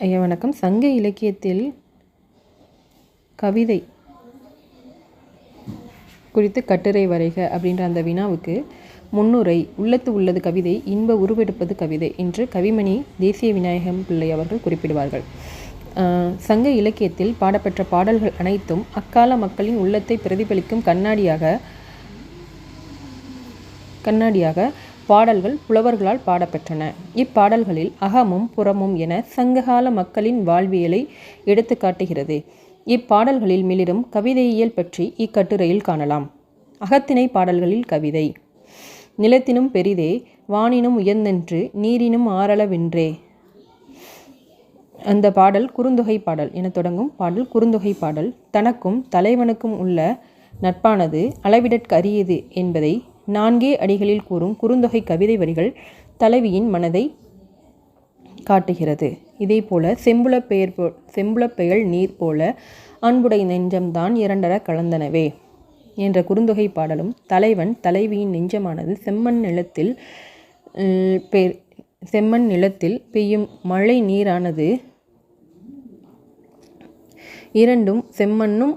ஐயா வணக்கம். சங்க இலக்கியத்தில் கவிதை குறித்து கட்டுரை வரைக அப்படின்ற அந்த வினாவுக்கு முன்னுரை உள்ளத்து உள்ளது கவிதை இன்ப உருவெடுப்பது கவிதை என்று கவிமணி தேசிய விநாயகம் பிள்ளை அவர்கள் குறிப்பிடுவார்கள். ஆஹ் சங்க இலக்கியத்தில் பாடப்பெற்ற பாடல்கள் அனைத்தும் அக்கால மக்களின் உள்ளத்தை பிரதிபலிக்கும் கண்ணாடியாக கண்ணாடியாக பாடல்கள் புலவர்களால் பாடப்பெற்றன. இப்பாடல்களில் அகமும் புறமும் என சங்ககால மக்களின் வாழ்வியலை எடுத்து காட்டுகிறது. இப்பாடல்களில் மிளிரும் கவிதையியல் பற்றி இக்கட்டுரையில் காணலாம். அகத்திணை பாடல்களில் கவிதை. நிலத்தினும் பெரிதே வானினும் உயர்ந்தென்று நீரினும் ஆறளவென்றே. அந்த பாடல் குறுந்தொகை பாடல் என தொடங்கும் பாடல் குறுந்தொகை பாடல். தனக்கும் தலைவனுக்கும் உள்ள நட்பானது அளவிடற்கரியது என்பதை நான்கே அடிகளில் கூறும் குறுந்தொகை கவிதை வரிகள் தலைவியின் மனதை காட்டுகிறது. இதேபோல செம்புலப் பெயர் போ செம்புலப் பெயல் நீர் போல அன்புடை நெஞ்சம்தான் இரண்டர கலந்தனவே என்ற குறுந்தொகை பாடலும் தலைவன் தலைவியின் நெஞ்சமானது செம்மண் நிலத்தில் செம்மண் நிலத்தில் பெய்யும் மழை நீரானது இரண்டும் செம்மண்ணும்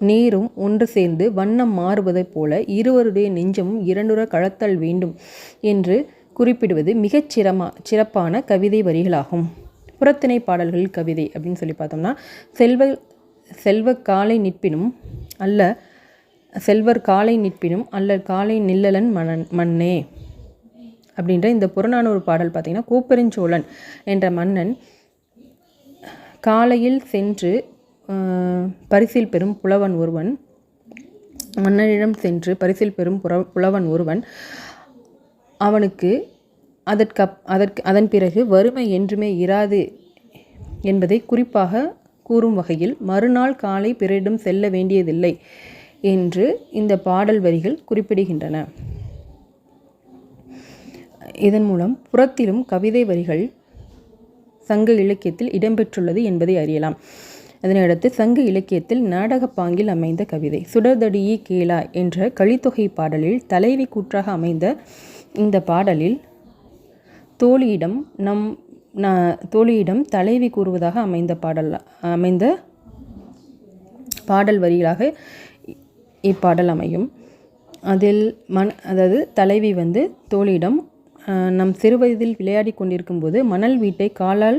நீரும் ஒன்று சேர்ந்து வண்ணம் மாறுவதைப் போல இருவருடைய நெஞ்சமும் இரண்டுற கழத்தல் வேண்டும் என்று குறிப்பிடுவது மிகச் சிரமா சிறப்பான கவிதை வரிகளாகும். புறத்திணை பாடல்கள் கவிதை அப்படின்னு சொல்லி பார்த்தோம்னா செல்வ செல்வ காலை நிற்பினும் அல்ல செல்வர் காலை நிற்பினும் அல்ல காலை நில்லலன் மணன் மண்ணே அப்படின்ற இந்த புறநானூறு பாடல் பார்த்திங்கன்னா கூப்பெருஞ்சோழன் என்ற மன்னன் காலையில் சென்று பரிசில் பெறும் புலவன் ஒருவன். மன்னனிடம் சென்று பரிசில் பெறும் புற புலவன் ஒருவன். அவனுக்கு அதற்கு அதற்கு அதன் பிறகு வறுமை என்றுமே இராது என்பதை குறிப்பாக கூறும் வகையில் மறுநாள் காலை பிறரிடம் செல்ல வேண்டியதில்லை என்று இந்த பாடல் வரிகள் குறிப்பிடுகின்றன. இதன் மூலம் புறத்திலும் கவிதை வரிகள் சங்க இலக்கியத்தில் இடம்பெற்றுள்ளது என்பதை அறியலாம். அதனையடுத்து சங்க இலக்கியத்தில் நாடகப் பாங்கில் அமைந்த கவிதை சுடர்தடியே கேளா என்ற கலித்தொகை பாடலில் தலைவி கூற்றாக அமைந்த இந்த பாடலில் தோழியிடம் நம் தோழியிடம் தலைவி கூறுவதாக அமைந்த பாடல் அமைந்த பாடல் வரிகளாக இப்பாடல் அமையும். அதில் மண் அதாவது தலைவி வந்து தோழியிடம் நம் சிறுவயதில் விளையாடி கொண்டிருக்கும்போது மணல் வீட்டை காலால்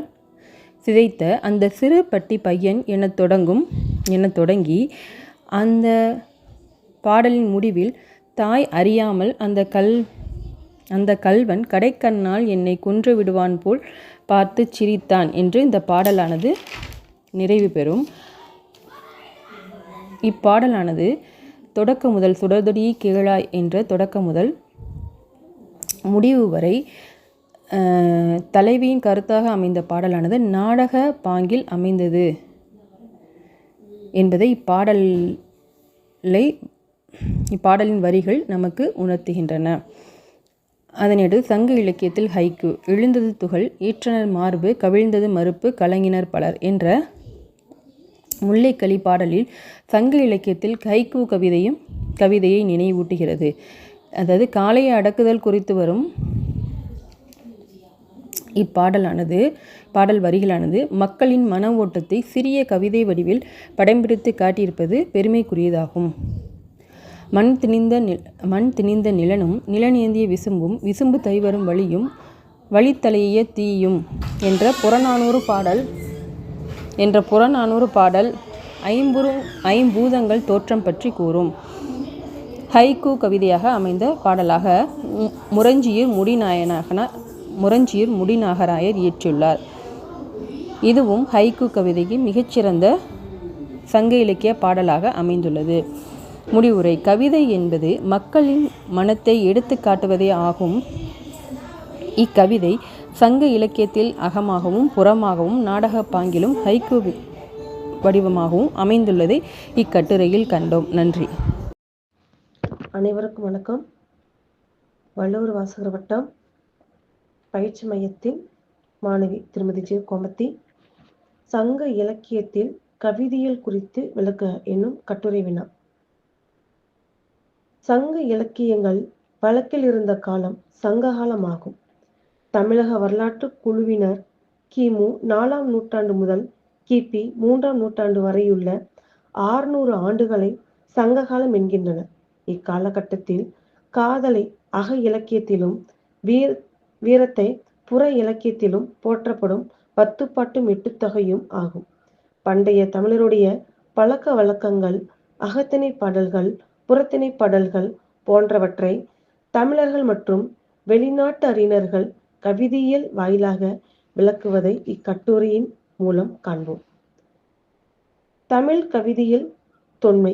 சிதைத்த அந்த சிறு பட்டி பையன் எனத் தொடங்கும் என தொடங்கி அந்த பாடலின் முடிவில் தாய் அறியாமல் அந்த கல் அந்த கல்வன் கடைக்கண்ணால் என்னை கொன்று விடுவான் போல் பார்த்து சிரித்தான் என்று இந்த பாடலானது நிறைவு பெறும். இப்பாடலானது தொடக்க முதல் சுடர்தொடி கேளாய் என்ற தொடக்க முதல் முடிவு வரை தலைவியின் கருத்தாக அமைந்த பாடலானது நாடக பாங்கில் அமைந்தது என்பதை இப்பாடலை இப்பாடலின் வரிகள் நமக்கு உணர்த்துகின்றன. அதனையடுத்து சங்க இலக்கியத்தில் ஹைக்கு எழுந்தது துகள் ஈற்றனர் மார்பு கவிழ்ந்தது மறுப்பு கலங்கினர் பலர் என்ற முல்லைக்களி பாடலில் சங்க இலக்கியத்தில் ஹைக்கு கவிதையும் கவிதையை நினைவூட்டுகிறது. அதாவது காளையை அடக்குதல் குறித்து வரும் இப்பாடலானது பாடல் வரிகளானது மக்களின் மன ஓட்டத்தை சிறிய கவிதை வடிவில் படம் பிடித்து காட்டியிருப்பது பெருமைக்குரியதாகும். மண் திணிந்த நில் மண் திணிந்த நிலனும் நிலனேந்திய விசும்பும் விசும்பு தைவரும் வழியும் வழித்தலைய தீயும் என்ற புறநானூறு பாடல் என்ற புறநானூறு பாடல் ஐம்புறு ஐம்பூதங்கள் தோற்றம் பற்றி கூறும். ஹைக்கூ கவிதையாக அமைந்த பாடலாக மு- முரஞ்சியூர் முடிநாயனாகன முரஞ்சியூர் முடிநாகராயர் இயற்றியுள்ளார் இதுவும் ஹைக்கு கவிதைக்கு மிகச்சிறந்த சங்க இலக்கிய பாடலாக அமைந்துள்ளது. முடிவுரை கவிதை என்பது மக்களின் மனத்தை எடுத்து காட்டுவதே ஆகும். இக்கவிதை சங்க இலக்கியத்தில் அகமாகவும் புறமாகவும் நாடக பாங்கிலும் ஹைக்கு வடிவமாகவும் அமைந்துள்ளதை இக்கட்டுரையில் கண்டோம். நன்றி. அனைவருக்கும் வணக்கம். வள்ளுவர் வாசகர் வட்டம் பயிற்சி மையத்தின் மாணவி திருமதி ஜே கோமத்தி சங்க இலக்கியத்தில் கவிதையில் குறித்து விளக்க என்னும் கட்டுரை வினா. சங்க இலக்கியங்கள் வழக்கில் இருந்த காலம் சங்ககாலமாகும். தமிழக வரலாற்று குழுவினர் கிமு நாலாம் நூற்றாண்டு முதல் கிபி மூன்றாம் நூற்றாண்டு வரையுள்ள ஆறுநூறு ஆண்டுகளை சங்ககாலம் என்கின்றனர். இக்காலகட்டத்தில் காதலை அக இலக்கியத்திலும் வீர் வீரத்தை புற இலக்கியத்திலும் போற்றப்படும் பத்துப்பாட்டு மெட்டுத்தொகையும் ஆகும். பண்டைய தமிழருடைய பழக்க வழக்கங்கள் அகத்திணை பாடல்கள் புறத்திணை பாடல்கள் போன்றவற்றை தமிழர்கள் மற்றும் வெளிநாட்டு அறிஞர்கள் கவிதையியல் வாயிலாக விளக்குவதை இக்கட்டுரையின் மூலம் காண்போம். தமிழ் கவிதையில் தொன்மை.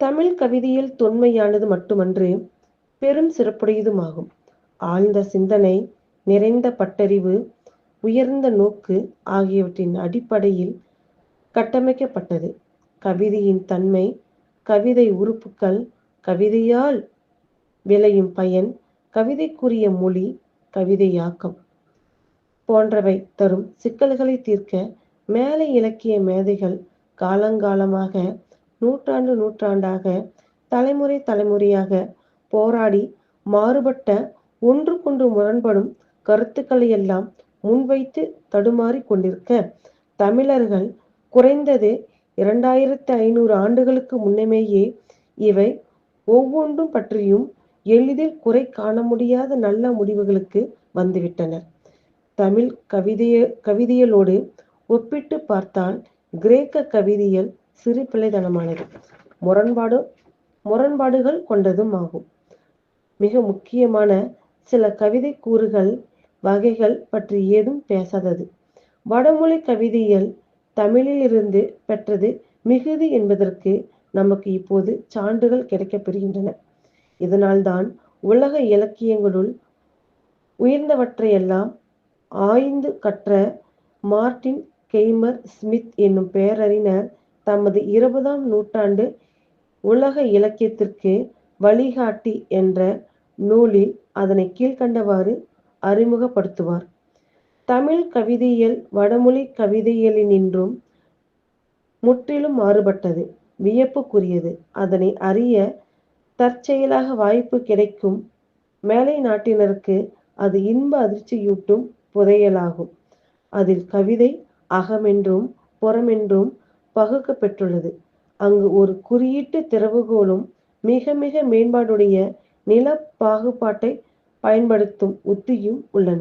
தமிழ் கவிதையில் தொன்மையானது மட்டுமன்று பெரும் சிறப்புடையதுமாகும். ஆழ்ந்த சிந்தனை நிறைந்த பட்டறிவு உயர்ந்த நோக்கு ஆகியவற்றின் அடிப்படையில் கட்டமைக்கப்பட்டது. கவிதையின் தன்மை கவிதை உறுப்புக்கள் கவிதையால் விளையும் பயன் கவிதைக்குரிய மொழி கவிதையாக்கம் போன்றவை தரும் சிக்கல்களை தீர்க்க மேலை இலக்கிய மேதைகள் காலங்காலமாக நூற்றாண்டு நூற்றாண்டாக தலைமுறை தலைமுறையாக போராடி மாறுபட்ட ஒன்றுக்கொன்று முரண்படும் கருத்துக்களை எல்லாம் முன்வைத்து தடுமாறி கொண்டிருக்க தமிழர்கள் குறைந்தது இரண்டாயிரத்து ஐநூறு ஆண்டுகளுக்கு முன்னமேயே இவை ஒவ்வொன்றும் பற்றியும் எளிதில் குறை காண முடியாத நல்ல முடிவுகளுக்கு வந்துவிட்டனர். தமிழ் கவிதைய கவிதையலோடு ஒப்பிட்டு பார்த்தால் கிரேக்க கவிதையல் சிறு பிள்ளைத்தனமானது முரண்பாடு முரண்பாடுகள் கொண்டதும் ஆகும். மிக முக்கியமான சில கவிதை கூறுகள் வகைகள் பற்றி ஏதும் பேசாதது. வடமொழி கவிதையல் தமிழிலிருந்து பெற்றது மிகுதி என்பதற்கு நமக்கு இப்போது சான்றுகள் கிடைக்கப்பெறுகின்றன. இதனால்தான் உலக இலக்கியங்களுள் உயர்ந்தவற்றையெல்லாம் ஆய்ந்து கற்ற மார்டின் கெய்மர் ஸ்மித் என்னும் பேரறிஞர் தமது இருபதாம் நூற்றாண்டு உலக இலக்கியத்திற்கு வழிகாட்டி என்ற நூலில் அதனை கீழ்கண்டவாறு அறிமுகப்படுத்துவார். தமிழ் கவிதையியல் வடமொழி கவிதையியலினின்றும் முற்றிலும் மாறுபட்டது வியப்புக்குரியது. அதனை அறிய தற்செயலாக வாய்ப்பு கிடைக்கும் மேலை நாட்டினருக்கு அது இன்ப அதிர்ச்சியூட்டும் புதையலாகும். அதில் கவிதை அகமென்றும் புறமென்றும் பகுக்க பெற்றுள்ளது அங்கு ஒரு குறியீட்டு திறவுகோலும் மிக மிக மேம்பாடுடைய நில பாகுபாட்டை பயன்படுத்தும் உத்தியும் உள்ளன.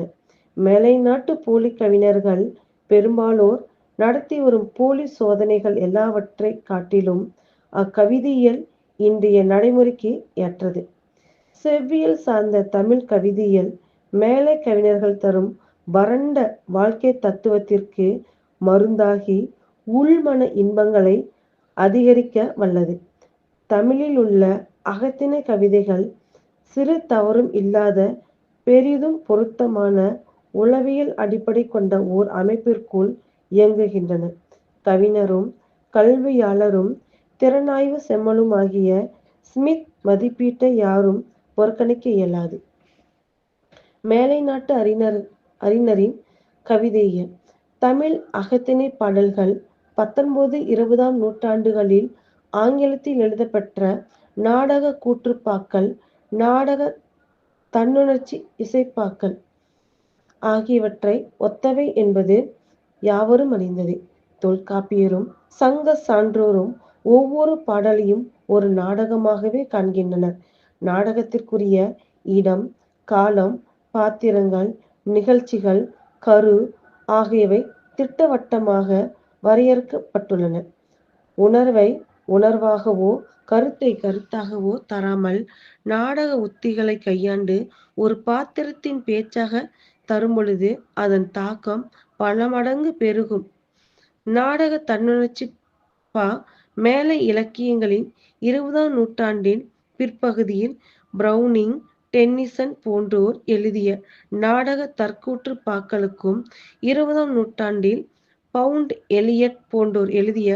மேலை நாட்டு போலி கவிஞர்கள் பெரும்பாலோர் நடத்தி வரும் போலி சோதனைகள் எல்லாவற்றை காட்டிலும் அக்கவிதியியல் இன்றைய நடைமுறைக்கு ஏற்றது. செவ்வியல் சார்ந்த தமிழ் கவிதையில் மேலை கவிஞர்கள் தரும் வறண்ட வாழ்க்கை தத்துவத்திற்கு மருந்தாகி உள்மன இன்பங்களை அதிகரிக்க வல்லது. தமிழில் உள்ள அகத்தின கவிதைகள் சிறு தவறும் இல்லாத பெரிதும் பொருத்தமான உளவியல் அடிப்படை கொண்ட ஓர் அமைப்பிற்குள் இயங்குகின்றன. கவிஞரும் கல்வியாளரும் திறனாய்வு செம்மலும் ஆகிய ஸ்மித் மதிப்பீட்டை யாரும் புறக்கணிக்க இயலாது. மேலை நாட்டு அறிஞர் அறிஞரின் கவிதையியல். தமிழ் அகத்திணை பாடல்கள் பத்தொன்பது இருபதாம் நூற்றாண்டுகளில் ஆங்கிலத்தில் எழுதப்பெற்ற நாடக கூற்றுப்பாக்கள் நாடக தன்னுணர்ச்சி இசைப்பாக்கள் ஆகியவற்றை ஒத்தவை என்பது யாவரும் அறிந்தது. தொல்காப்பியரும் சங்க சான்றோரும் ஒவ்வொரு பாடலையும் ஒரு நாடகமாகவே காண்கின்றனர். நாடகத்திற்குரிய இடம் காலம் பாத்திரங்கள் நிகழ்ச்சிகள் கரு ஆகியவை திட்டவட்டமாக வரையறுக்கப்பட்டுள்ளன. உணர்வை உணர்வாகவோ கருத்தை கருத்தாகவோ தராமல் நாடக உத்திகளை கையாண்டு ஒரு பாத்திரத்தின் பேச்சாக தரும்பொழுது அதன் தாக்கம் பல மடங்கு பெருகும். நாடக தன்னுணர்ச்சி பா மேலை இலக்கியங்களின் இருபதாம் நூற்றாண்டின் பிற்பகுதியில் பிரவுனிங் டென்னிசன் போன்றோர் எழுதிய நாடக தற்கூற்று பாக்களுக்கும் இருபதாம் நூற்றாண்டில் பவுண்ட் எலியட் போன்றோர் எழுதிய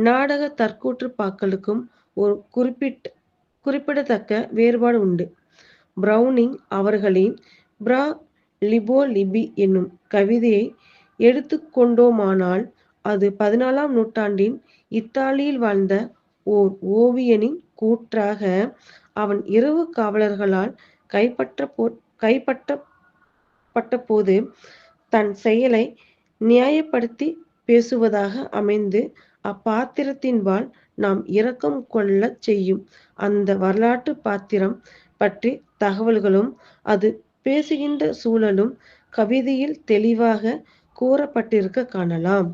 நாடக தற்கூற்று பாக்களுக்கும் ஒரு குறிப்பிட்ட குறிப்பிடத்தக்க வேறுபாடு உண்டு. பிரவுனிங் அவர்களின் பிரா லிபோ லிபி என்னும் கவிதையை எடுத்துக்கொண்டோமானால் அது பதினாலாம் நூற்றாண்டின் இத்தாலியில் வாழ்ந்த ஓர் ஓவியனின் கூற்றாக அவன் இரவு காவலர்களால் கைப்பற்ற போ கைப்பற்றப்பட்ட போது தன் செயலை நியாயப்படுத்தி பேசுவதாக அமைந்து அப்பாத்திரத்தின்பால் நாம் இரக்கம் கொள்ளச் செய்யும். அந்த வரலாற்று பாத்திரம் பற்றி தகவல்களும் அது பேசுகின்ற சூழலும் கவிதையில் தெளிவாக கூறப்பட்டிருக்க காணலாம்.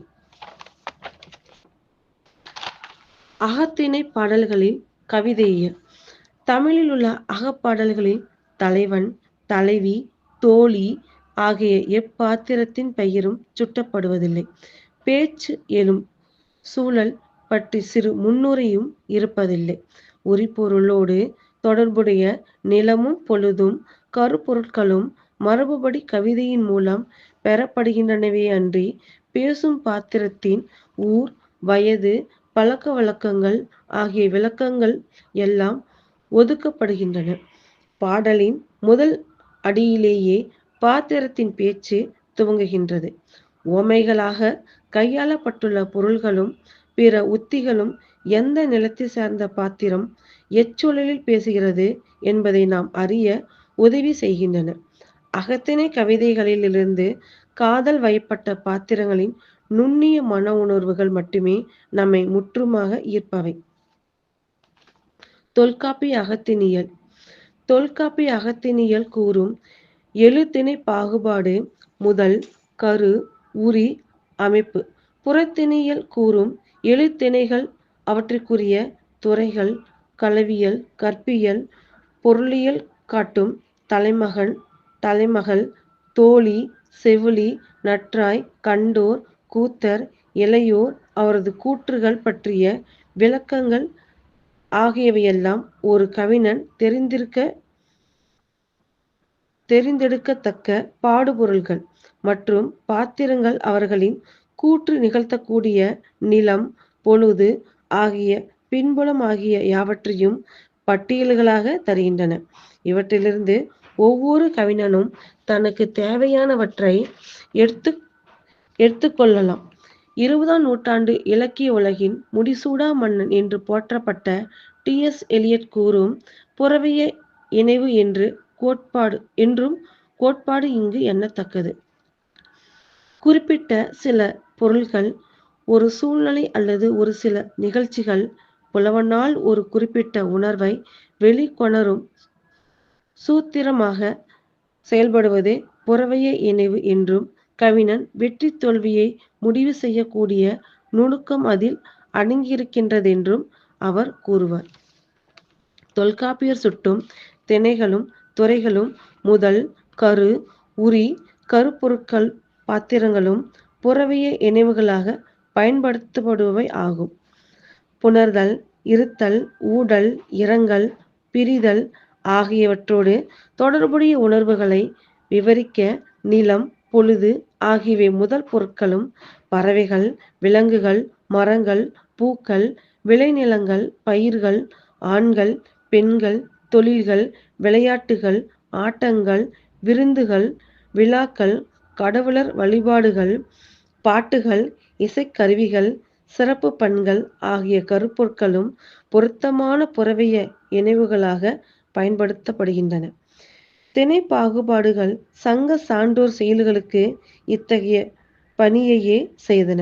அகத்திணை பாடல்களில் கவிதையியல் தமிழில் உள்ள அகப்பாடல்களில் தலைவன் தலைவி தோழி ஆகிய எப்பாத்திரத்தின் பெயரும் சுட்டப்படுவதில்லை. பேச்சு எழும் சூழல் பற்றி சிறு முன்னுரையும் இருப்பதில்லை. உரிப்பொருளோடு தொடர்புடைய நிலமும் பொழுதும் கருப்பொருட்களும் மரபுபடி கவிதையின் மூலம் பெறப்படுகின்றனவே அன்றி பேசும் பாத்திரத்தின் ஊர் வயது பழக்க வழக்கங்கள் ஆகிய விளக்கங்கள் எல்லாம் ஒதுக்கப்படுகின்றன. பாடலின் முதல் அடியிலேயே பாத்திரத்தின் பேச்சு துவங்குகின்றது. உவமைகளாக கையாளப்பட்டுள்ள பொருள்களும் பிற உத்திகளும் எந்த நிலத்தை சார்ந்த பாத்திரம் எச்சூழலில் பேசுகிறது என்பதை நாம் அறிய உதவி செய்கின்றன. அகத்திணை கவிதைகளிலிருந்து காதல் வயப்பட்ட பாத்திரங்களின் நுண்ணிய மன உணர்வுகள் மட்டுமே நம்மை முற்றுமாக ஈர்ப்பவை. தொல்காப்பி அகத்தினியல் தொல்காப்பி அகத்தினியல் கூறும் எழுத்திணை பாகுபாடு முதல் கரு உரி அமைப்பு. புறத்திணியல் கூறும் எழுத்திணைகள் அவற்றிற்குரிய துறைகள் களவியல் கற்பியல் பொருளியல் காட்டும் தலைமகன் தலைமகள் தோழி செவிலி நற்றாய் கண்டோர் கூத்தர் இளையோர் அவரது கூற்றுகள் பற்றிய விளக்கங்கள் ஆகியவையெல்லாம் ஒரு கவிஞன் தெரிந்திருக்க தெரிந்தெடுக்கத்தக்க பாடுபொருள்கள். மற்றும் பாத்திரங்கள் அவர்களின் கூற்று நிகழ்த்தக்கூடிய நிலம் பொழுது ஆகிய பின்புலம் ஆகிய யாவற்றையும் பட்டியல்களாக தருகின்றன. இவற்றிலிருந்து ஒவ்வொரு கவிஞனும் தனக்கு தேவையானவற்றை எடுத்து எடுத்துக்கொள்ளலாம். இருபதாம் நூற்றாண்டு இலக்கிய உலகின் முடிசூடா மன்னன் என்று போற்றப்பட்ட டி. எஸ். எலியட் கூறும் புறவிய இணைவு என்று கோட்பாடு என்றும் கோட்பாடு இங்கு எண்ணத்தக்கது. குறிப்பிட்ட சில பொருள்கள் ஒரு சூழ்நிலை அல்லது ஒரு சில நிகழ்ச்சிகள் புலவனால் ஒரு குறிப்பிட்ட உணர்வை வெளிக்கொணரும் சூத்திரமாக செயல்படுவதே புறவைய இணைவு என்றும் கவிஞன் வெற்றி தோல்வியை முடிவு செய்யக்கூடிய நுணுக்கம் அதில் அடங்கியிருக்கின்றதென்றும் அவர் கூறுவார். தொல்காப்பியர் சுட்டும் திணைகளும் துறைகளும் முதல் கரு உரி கருப்பொருட்கள் பாத்திரங்களும் புறவிய இணைவுகளாக பயன்படுத்தப்படுபவை ஆகும். புணர்தல் இருத்தல் ஊடல் இரங்கல் பிரிதல் ஆகியவற்றோடு தொடர்புடைய உணர்வுகளை விவரிக்க நிலம் பொழுது ஆகியவை முதல் பொருட்களும் பறவைகள் விலங்குகள் மரங்கள் பூக்கள் விளைநிலங்கள் பயிர்கள் ஆண்கள் பெண்கள் தொழில்கள் விளையாட்டுகள் ஆட்டங்கள் விருந்துகள் விழாக்கள் கடவுளர் வழிபாடுகள் பாட்டுகள் இசைக்கருவிகள் சிறப்பு பண்கள் ஆகிய கருப்பொருட்களும் பொருத்தமான புறவைய இணைவுகளாக பயன்படுத்தப்படுகின்றன. திணை பாகுபாடுகள் சங்க சான்றோர் செயல்களுக்கு இத்தகைய பணியையே செய்தன.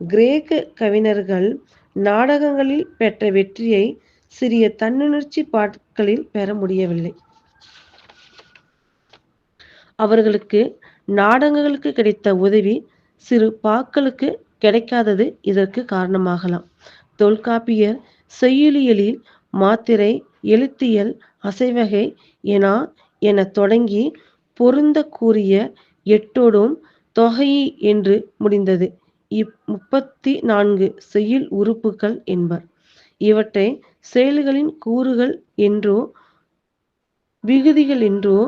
கிரேக்க கவிஞர்கள் நாடகங்களில் பெற்ற வெற்றியை சிறிய தன்னுணர்ச்சி பாட்களில் பெற முடியவில்லை. அவர்களுக்கு நாடகங்களுக்கு கிடைத்த உதவி சிறு பாக்களுக்கு கிடைக்காதது இதற்கு காரணமாகலாம். தொல்காப்பியர் செய்யுளியலில் மாத்திரை எழுத்தியல் அசைவகை என என தொடங்கி பொருந்த கூறிய எட்டோடும் தொகையி என்று முடிந்தது. இப் முப்பத்தி நான்கு செய்யுள் உறுப்புகள் என்பர். இவற்றை செயல்களின் கூறுகள் என்றோ விகுதிகள் என்றோ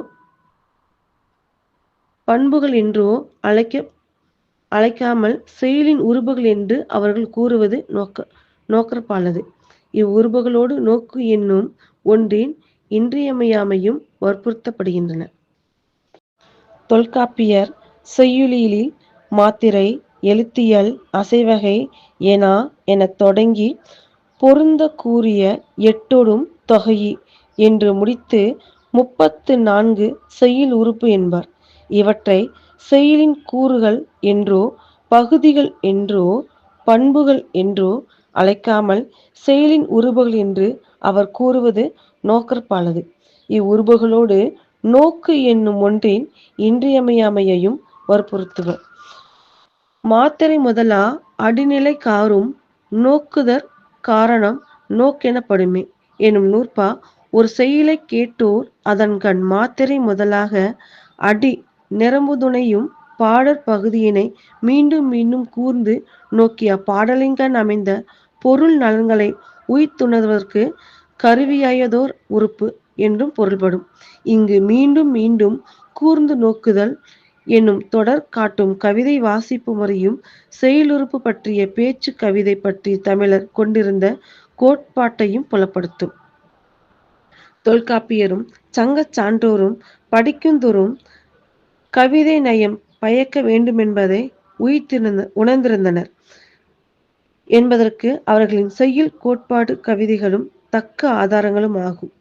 பண்புகள் என்றோ அழைக்க அழைக்காமல் செயலின் உருபுகள் என்று அவர்கள் கூறுவது நோக்க நோக்கற்பானது இவ்வுருபுகளோடு நோக்கு என்னும் ஒன்றின் இன்றியமையாமையும் வற்புறுத்தப்படுகின்றன. தொல்காப்பியர் செய்யுளியில் மாத்திரை எழுத்தியல் அசைவகை எனா எனத் தொடங்கி பொருந்த கூறிய எட்டொடும் தொகையி என்று முடித்து முப்பத்து நான்கு செய்யுள் உறுப்பு என்பார். இவற்றை செயலின் கூறுகள் என்றோ பகுதிகள் என்றோ பண்புகள் என்றோ அழைக்காமல் செயலின் உருபுகள் என்று அவர் கூறுவது நோக்கற்பாலது. இவ்வுருபுகளோடு நோக்கு என்னும் ஒன்றின் இன்றியமையாமையையும் வற்புறுத்துவர். மாத்திரை முதலா அடிநிலை காரும் நோக்குதற் காரணம் நோக்கெனப்படுமே எனும் நூற்பா ஒரு செயலை கேட்டோர் அதன்கண் மாத்திரை முதலாக அடி நிரம்புதுணையும் பாடற் பகுதியினை மீண்டும் மீண்டும் கூர்ந்து நோக்கிய பாடலிங்கன் அமைந்த பொருள் நலன்களை உய்த்துணர்வதற்கு கருவியாயதோர் உறுப்பு என்றும் பொருள்படும். இங்கு மீண்டும் மீண்டும் கூர்ந்து நோக்குதல் என்னும் தொடர் காட்டும் கவிதை வாசிப்பு முறையும் செயலுறுப்பு பற்றிய பேச்சு கவிதை பற்றி தமிழர் கொண்டிருந்த கோட்பாட்டையும் புலப்படுத்தும். தொல்காப்பியரும் சங்கச் சான்றோரும் படிக்குந்தோறும் கவிதை நயம் பயக்க வேண்டுமென்பதை உயிர்த்திருந்த உணர்ந்திருந்தனர். என்பதற்கு அவர்களின் செய்யுள் கோட்பாடு கவிதைகளும் தக்க ஆதாரங்களும் ஆகும்.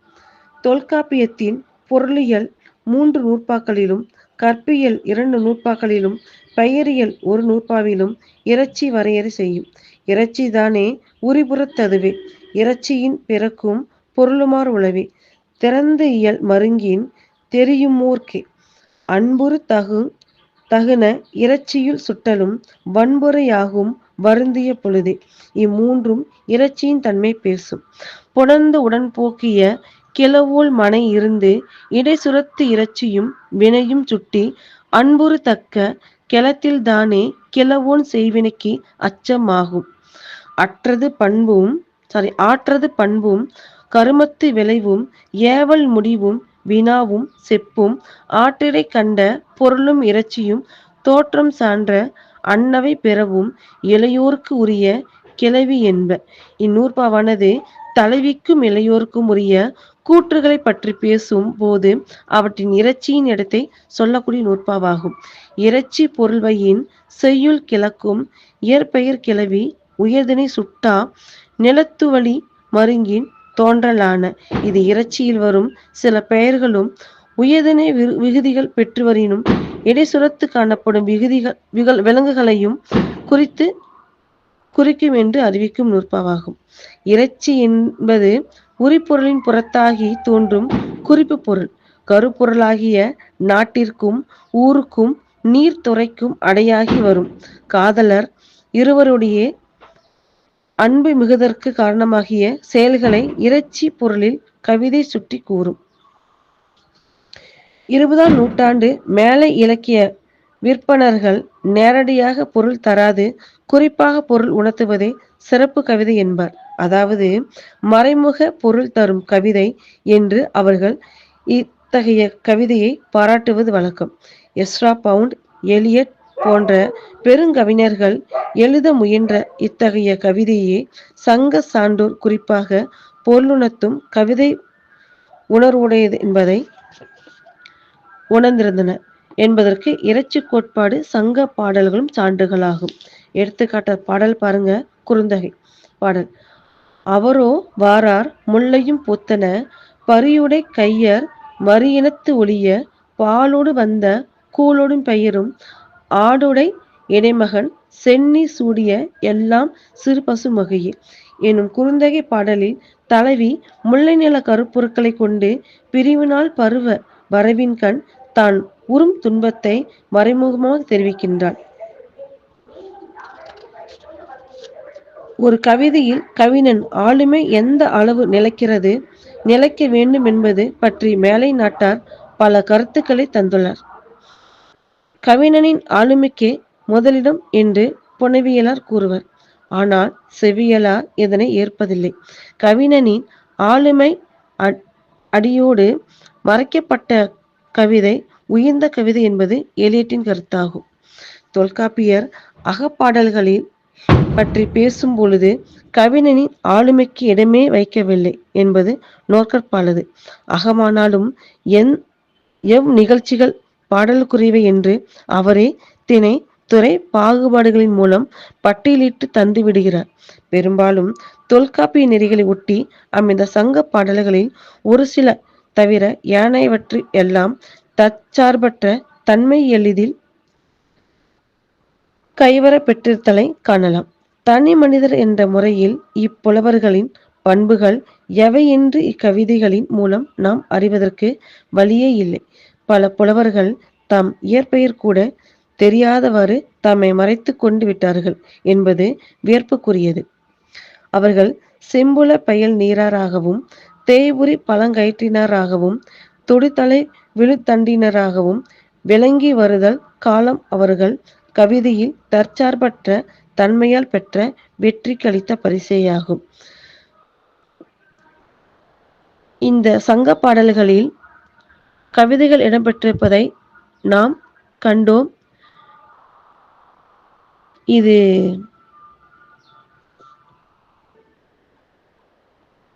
தொல்காப்பியத்தின் பொருளியல் மூன்று நூற்பாக்களிலும் கற்பியல் இரண்டு நூற்பாக்களிலும் பெயரியல் ஒரு நூற்பாவிலும் இறைச்சி வரையறை செய்யும். இறைச்சி தானே உரிபுறத்ததுவே இறைச்சியின் பிறக்கும் பொருளுமார் உளவே. திறந்த இயல் மருங்கின் தெரியுமோர்க்கே. அன்புறு தகு தகுன இறைச்சியுள் சுட்டலும் வன்புறையாகும் வருந்திய பொழுதே. இம்மூன்றும் இறைச்சியின் தன்மை பேசும். புணர்ந்து உடன்போக்கிய கிளவோல் மனை இருந்து இடைசுரத்து இறைச்சியும் வினையும் சுட்டி அன்புறு தக்க கிளத்தில்தானே கிளவோன் செய்வினைக்கு அச்சமாகும். அற்றது பண்பும் சாரி ஆற்றது பண்பும் கருமத்து விளைவும் ஏவல் முடிவும் வினாவும் செப்பும் ஆற்றிடை கண்ட பொருளும் இறைச்சியும் தோற்றம் சான்ற அன்னவை பெறவும் இளையோர்க்கு உரிய கிளவி என்ப. இந்நூற்பாவானது தலைவிக்கும் இளையோருக்கும் உரிய கூற்றுகளை பற்றி பேசும் போது அவற்றின் இறைச்சியின் இடத்தை சொல்லக்கூடிய நூற்பாவாகும் இறைச்சி பொருள்வையின் செய்யுள் கிழக்கும் இயற்பெயர் கிளவி உயர்தினை சுட்டா நிலத்துவழி மருங்கின் தோன்றலான. இது இறைச்சியில் வரும் சில பெயர்களும் உயர்தினை விரு- விகுதிகள் பெற்று வரினும் இடைசுரத்து காணப்படும் விகுதிகள் விலங்குகளையும் குறித்து குறிக்கும் என்று அறிவிக்கும் நூற்பாவாகும் இறைச்சி என்பது உரிப்பொருளின் புறத்தாகி தோன்றும் குறிப்பு பொருள். கருப்பொருளாகிய நாட்டிற்கும் ஊருக்கும் நீர் துறைக்கும் அடையாகி வரும். காதலர் இருவருடைய அன்பு மிகுதற்கு காரணமாகிய செயல்களை இறைச்சி பொருளில் கவிதை சுட்டி கூறும். இருபதாம் நூற்றாண்டு மேலை இலக்கிய விற்பனர்கள் நேரடியாக பொருள் தராது குறிப்பாக பொருள் உணர்த்துவதே சிறப்பு கவிதை என்பார். அதாவது மறைமுக பொருள் தரும் கவிதை என்று அவர்கள் இத்தகைய கவிதையை பாராட்டுவது வழக்கம். எஸ்ரா பவுண்ட் எலியட் போன்ற பெருங்கவிஞர்கள் எழுத முயன்ற இத்தகைய கவிதையே சங்க சான்றோர் குறிப்பாக பொருளுணத்தும் கவிதை உணர்வுடையது என்பதை உணர்ந்திருந்தனர் என்பதற்கு இறைச்சி கோட்பாடு சங்க பாடல்களும் சான்றுகளாகும். எடுத்துக்காட்ட பாடல் பாருங்க குறுந்தகை பாடல். அவரோ வாரார் முல்லையும் பொத்தன பரியுடை கையர் மறியினத்து ஒளிய பாலோடு வந்த கூலோடும் பெயரும் ஆடுடை இடைமகன் சென்னி சூடிய எல்லாம் சிறு பசு மகையே. எனும் குறுந்தகை பாடலில் தலைவி முல்லை நில கருப்பொருட்களை கொண்டு பிரிவினால் பருவ வரவின் கண் தான் உறும் துன்பத்தை மறைமுகமாக தெரிவிக்கின்றாள். ஒரு கவிதையில் கவிஞன் ஆளுமை எந்த அளவு நிலைக்கிறது நிலைக்க வேண்டும் என்பது பற்றி மேலை நாட்டார் பல கருத்துக்களை தந்துள்ளார். கவிஞனின் ஆளுமைக்கே முதலிடம் என்று புனவியலார் கூறுவர். ஆனால் செவியலார் இதனை ஏற்பதில்லை. கவிஞனின் ஆளுமை அ- அடியோடு மறைக்கப்பட்ட கவிதை உயர்ந்த கவிதை என்பது எலியட்டின் கருத்தாகும். தொல்காப்பியர் அகப்பாடல்களில் பற்றி பேசும் பொழுது கவிஞனின் ஆளுமைக்கு இடமே வைக்கவில்லை என்பது நோக்கற்பாலது. அகமானாலும் என் எவ் நிகழ்ச்சிகள் பாடலுக்குரியவை என்று அவரே திணை துறை பாகுபாடுகளின் மூலம் பட்டியலிட்டு தந்து விடுகிறார். பெரும்பாலும் தொல்காப்பிய நெறிகளை ஒட்டி அமைந்த சங்க பாடல்களில் ஒரு சில தவிர ஏனையவற்று எல்லாம் தற்சார்பற்ற தன்மை எளிதில் கைவர பெற்றிருத்தலை காணலாம். தனி மனிதர் என்ற முறையில் இப்புலவர்களின் பண்புகள் எவை என்று இக்கவிதைகளின் மூலம் நாம் அறிவதற்கு வழியே இல்லை. பல புலவர்கள் தம் இயற்பெயர் கூட தெரியாதவாறு தம்மை மறைத்து கொண்டு விட்டார்கள் என்பது வியப்புக்குரியது அவர்கள் செம்புல பயல் நீராராகவும் தேய்புரி பழங்கயிற்றினராகவும் தொடுதலை விழுத்தண்டினராகவும் விளங்கி வருதல் காலம் அவர்கள் கவிதையில் தற்சார்பற்ற தன்மையால் பெற்ற வெற்றி கழித்த பரிசேயாகும். இந்த சங்க பாடல்களில் கவிதைகள் இடம்பெற்றிருப்பதை நாம் கண்டோம். இது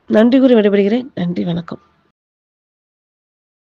நன்றி கூறி விடைபெறுகிறேன். நன்றி வணக்கம்.